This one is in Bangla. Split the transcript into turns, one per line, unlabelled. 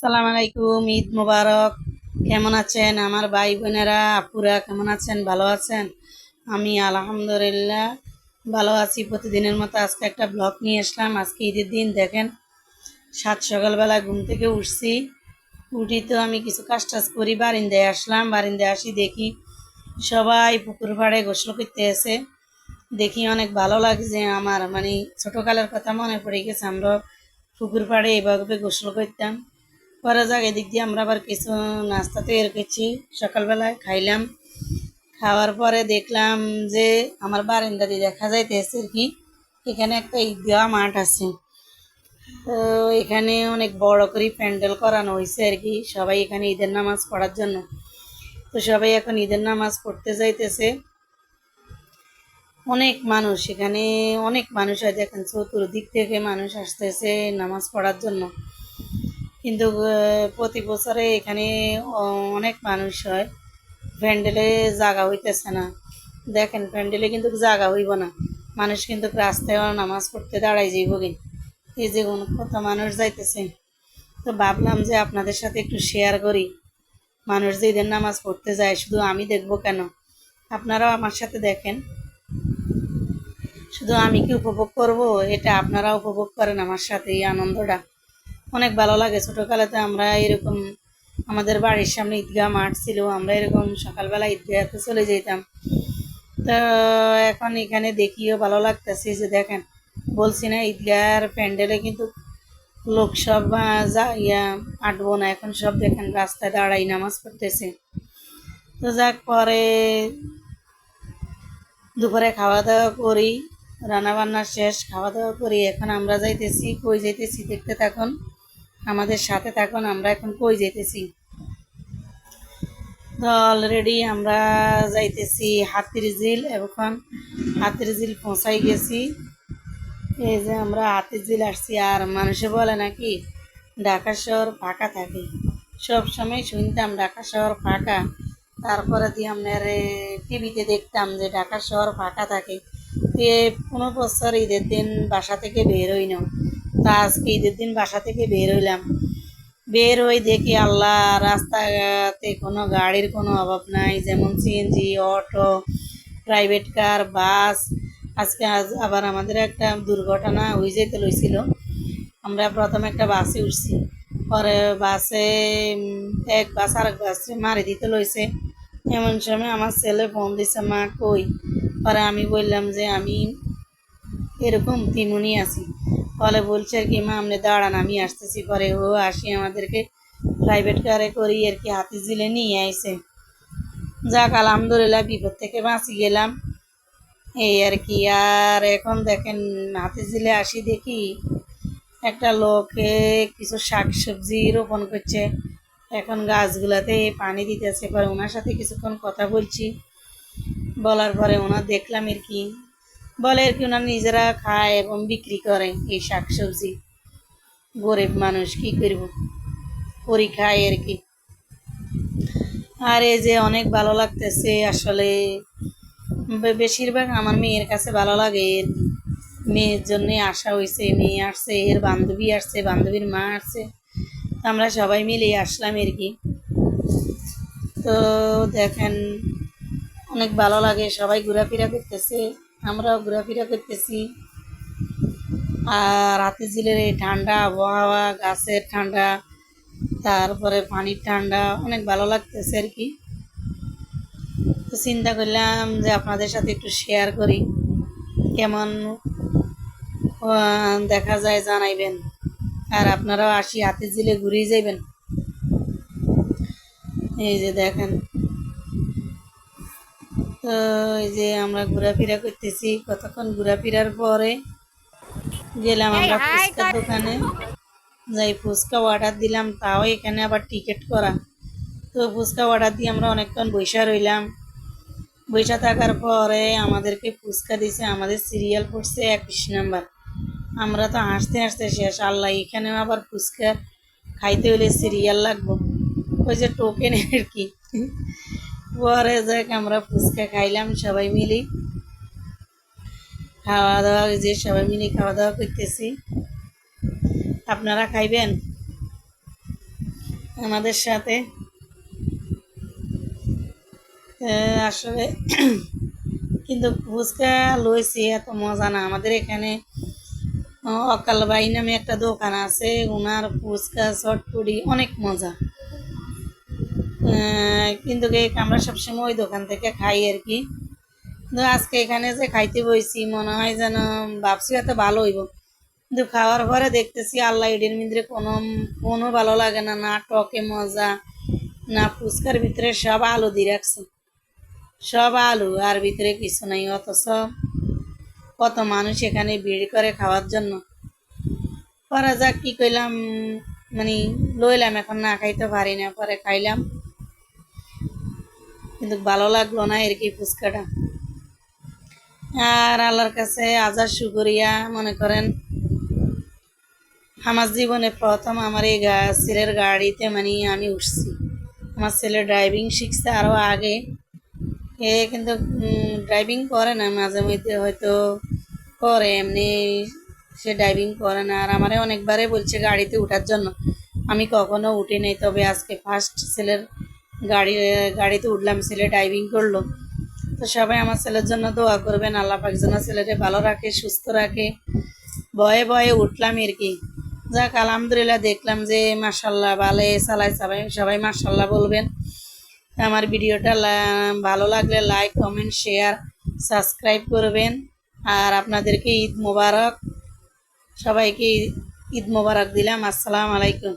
আসসালামু আলাইকুম, ঈদ মোবারক। কেমন আছেন আমার ভাই বোনেরা? আপুরা কেমন আছেন? ভালো আছেন? আমি আলহামদুলিল্লাহ ভালো আছি। প্রতিদিনের মতো আজকে একটা ব্লগ নিয়ে আসলাম। আজকে ঈদের দিন, দেখেন, সাত সকালবেলা ঘুম থেকে উঠছি। উঠি তো আমি কিছু কাজ টাজ করি, বারিন্দায় আসলাম। বারিন্দায় আসি, দেখি সবাই পুকুর পাড়ে গোসল করতে এসে দেখি অনেক ভালো লাগছে। আমার মানে ছোটোকালের কথা মনে পড়ে গেছে। আমরা পুকুর পাড়ে এভাবে গোসল করতাম। পরে যাক, এদিক দিয়ে আমরা আবার কিছু নাস্তা তৈরি করছি। সকালবেলায় খাইলাম। খাওয়ার পরে দেখলাম যে আমার বারান্দা দেখা যাইতেছে আর কি। এখানে একটা ঈদগাহ মাঠ আছে। তো এখানে অনেক বড় করে প্যান্ডেল করানো হয়েছে আর কি, সবাই এখানে ঈদের নামাজ পড়ার জন্য। তো সবাই এখন ঈদের নামাজ পড়তে যাইতেছে। অনেক মানুষ এখানে, অনেক মানুষ হয় এখন চতুর্দিক থেকে মানুষ আসতেছে নামাজ পড়ার জন্য। কিন্তু প্রতি বছরে এখানে অনেক মানুষ হয়। প্যান্ডেলে জায়গা হইতেছে না। দেখেন, প্যান্ডেলে কিন্তু জায়গা হইব না। মানুষ কিন্তু রাস্তায় নামাজ পড়তে দাঁড়াই যাইব কি? এই যে কোন কত মানুষ যাইতেছে। তো ভাবলাম যে আপনাদের সাথে একটু শেয়ার করি। মানুষ যে ঈদের নামাজ পড়তে যায়, শুধু আমি দেখব কেন? আপনারাও আমার সাথে দেখেন। শুধু আমি কি উপভোগ করব? এটা আপনারা উপভোগ করেন আমার সাথে এই আনন্দটা। অনেক ভালো লাগে। ছোটোকালেতে আমরা এরকম আমাদের বাড়ির সামনে ঈদগাহ মাঠ ছিল, আমরা এরকম সকালবেলা ঈদগাহতে চলে যেতাম। তো এখন এখানে দেখিও ভালো লাগতেছে যে দেখেন, বলছি না, ঈদগাহের প্যান্ডেলে কিন্তু লোক সব যা, ইয়া, আটবো না, এখন সব দেখেন রাস্তায় দাঁড়াই নামাজ পড়তেছে। তো যাক, পরে দুপুরে খাওয়া দাওয়া করি রান্না বান্না শেষ খাওয়া দাওয়া করি, এখন আমরা যাইতেছি, কই যাইতেছি দেখতে থাকুন। আমাদের সাথে থাকুন, আমরা এখন কই যেতেছি তো অলরেডি আমরা যাইতেছি হাতির ঝিল, এখন হাতির ঝিল পৌঁছাই গেছি। এই যে আমরা হাতির ঝিল আসছি, আর মানুষে বলে নাকি ঢাকা শহর ফাঁকা থাকে। সব সময় শুনতাম ঢাকা শহর ফাঁকা। তারপরে দিয়ে আপনার টিভিতে দেখতাম যে ঢাকা শহর ফাঁকা থাকে। এ পনেরো বছর ঈদের দিন বাসা থেকে বের হই না তা আজকে ঈদের দিন বাসা থেকে বের হইলাম। বের হয়ে দেখি আল্লাহ রাস্তাঘাটে কোনো গাড়ির কোনো অভাব নাই, যেমন CNG auto private car bus আজকে আজ আবার আমাদের একটা দুর্ঘটনা হয়ে যেতে লইছিল আমরা প্রথমে একটা বাসে উঠছি, পরে বাসে এক বাস আর এক বাসে মারি দিতে লইছে। এমন সময় আমার ছেলে ফোন দিছে, মা, কই? পরে আমি বললাম যে, আমি এরকম তিমুনি আছি। ফলে বলছে আর কি, মা, আপনি দাঁড়ান, আমি আসতেছি পরে ও আসি আমাদেরকে প্রাইভেট কারে করি আর কি হাতি জিলে নিয়ে আইছে। যাক, আলহামদুলিল্লাহ, বিপদ থেকে বাঁচি গেলাম। এই আর কি, আর এখন দেখেন, হাতি জিলে আসি দেখি একটা লোকে কিছু শাক সবজি রোপণ করছে। এখন গাছগুলাতে পানি দিতেছে, পরে ওনার সাথে কিছুক্ষণ কথা বলছি। বলার পরে ওনার দেখলাম আর কি বলে আর কি ওনারা নিজেরা খায় এবং বিক্রি করে এই শাক সবজি গরিব মানুষ কি করব? করি খায় আর কি? আর এই যে অনেক ভালো লাগতেছে, আসলে বেশিরভাগ আমার মেয়ের কাছে ভালো লাগে। এর। মেয়ের জন্যে আসা হয়েছে মেয়ে আসছে, এর বান্ধবী আসছে, বান্ধবীর মা আসছে। আমরা সবাই মিলে আসলাম আর কি। তো দেখেন, অনেক ভালো লাগে, সবাই ঘোরাফেরা করতেছে। আমরাও ঘোরাফেরা করতেছি। আর রাতে ঝিলের এই ঠান্ডা আবহাওয়া, গাছের ঠান্ডা, তারপরে পানির ঠান্ডা, অনেক ভালো লাগতেছে আর কি। তো চিন্তা করলাম যে আপনাদের সাথে একটু শেয়ার করি। কেমন দেখা যায় জানাইবেন। আর আপনারাও আসি হাতে ঝিলে ঘুরিয়ে যাইবেন। এই যে দেখেন। তো এই যে আমরা ঘোরাফেরা করতেছি কতক্ষণ ঘোরাফেরার পরে গেলাম আমরা ফুচকার দোকানে। যাই ফুচকা অর্ডার দিলাম তাও এখানে আবার টিকিট করা। তো ফুচকা অর্ডার দিয়ে আমরা অনেকক্ষণ বৈশা রইলাম। বৈশা থাকার পরে আমাদেরকে ফুচকা দিছে আমাদের সিরিয়াল পড়ছে একুশ নাম্বার। আমরা তো হাসতে হাসতে শেষ। আল্লাহ এখানেও আবার ফুচকা খাইতে হলে সিরিয়াল লাগবো। ওই যে টোকেন আর কি। পরে যাক আমরা ফুচকা খাইলাম সবাই মিলে। খাওয়া দাওয়া যে সবাই মিলে খাওয়া দাওয়া করতেছি। আপনারা খাইবেন? আমাদের সাথে। আসলে কিন্তু ফুচকা লইছি এত মজা না। আমাদের এখানে আ, অকাল বাই নামে একটা দোকান আছে ওনার ফুচকা চটপুরি অনেক মজা। কিন্তু কি আমরা সবসময় ওই দোকান থেকে খাই আর কি। কিন্তু আজকে এখানে যে খাইতে বইছি, মনে হয় যেন ভাবছি এত ভালো হইব। কিন্তু খাওয়ার পরে দেখতেছি আল্লাহ এডির মধ্যে কোনো কোনো ভালো লাগে না না টকে মজা, না ফুচকার ভিতরে সব আলু দিয়ে রাখছে। সব আলু, আর ভিতরে কিছু নাই, অথচ কত মানুষ এখানে ভিড় করে খাওয়ার জন্য। পরে যাক, কি কইলাম মানে লইলাম, এখন না খাইতে পারি না, পরে খাইলাম। কিন্তু ভালো লাগল না আর কি ফুচকাটা। আর আল্লাহর কাছে আজার শুকরিয়া মনে করেন, আমার জীবনে প্রথম আমার এই ছেলের গাড়িতে মানে আমি উঠছি। আমার ছেলে ড্রাইভিং শিখছে আরও আগে। এ কিন্তু ড্রাইভিং করে না, মাঝে মধ্যে হয়তো করে, এমনি সে ড্রাইভিং করে না। আর আমারে অনেকবারে বলছে গাড়িতে ওঠার জন্য। আমি কখনো উঠি নাই, তবে আজকে ফার্স্ট ছেলের গাড়ি, গাড়িতে উঠলাম, ছেলে ড্রাইভিং করল। তো সবাই আমার ছেলের জন্য দোয়া করবেন, আল্লাহ পাক যেন ছেলেকে ভালো রাখে, সুস্থ রাখে। ভয়ে ভয়ে উঠলাম আর কি। যাক, আলহামদুলিল্লাহ দেখলাম যে মাসাল্লাহ ভালো চালাই সবাই সবাই মাসাল্লাহ বলবেন। আমার ভিডিওটা ভালো লাগলে লাইক কমেন্ট শেয়ার সাবস্ক্রাইব করবেন। আর আপনাদেরকে ঈদ মোবারক, সবাইকে ঈদ মোবারক দিলাম। আসসালামু আলাইকুম।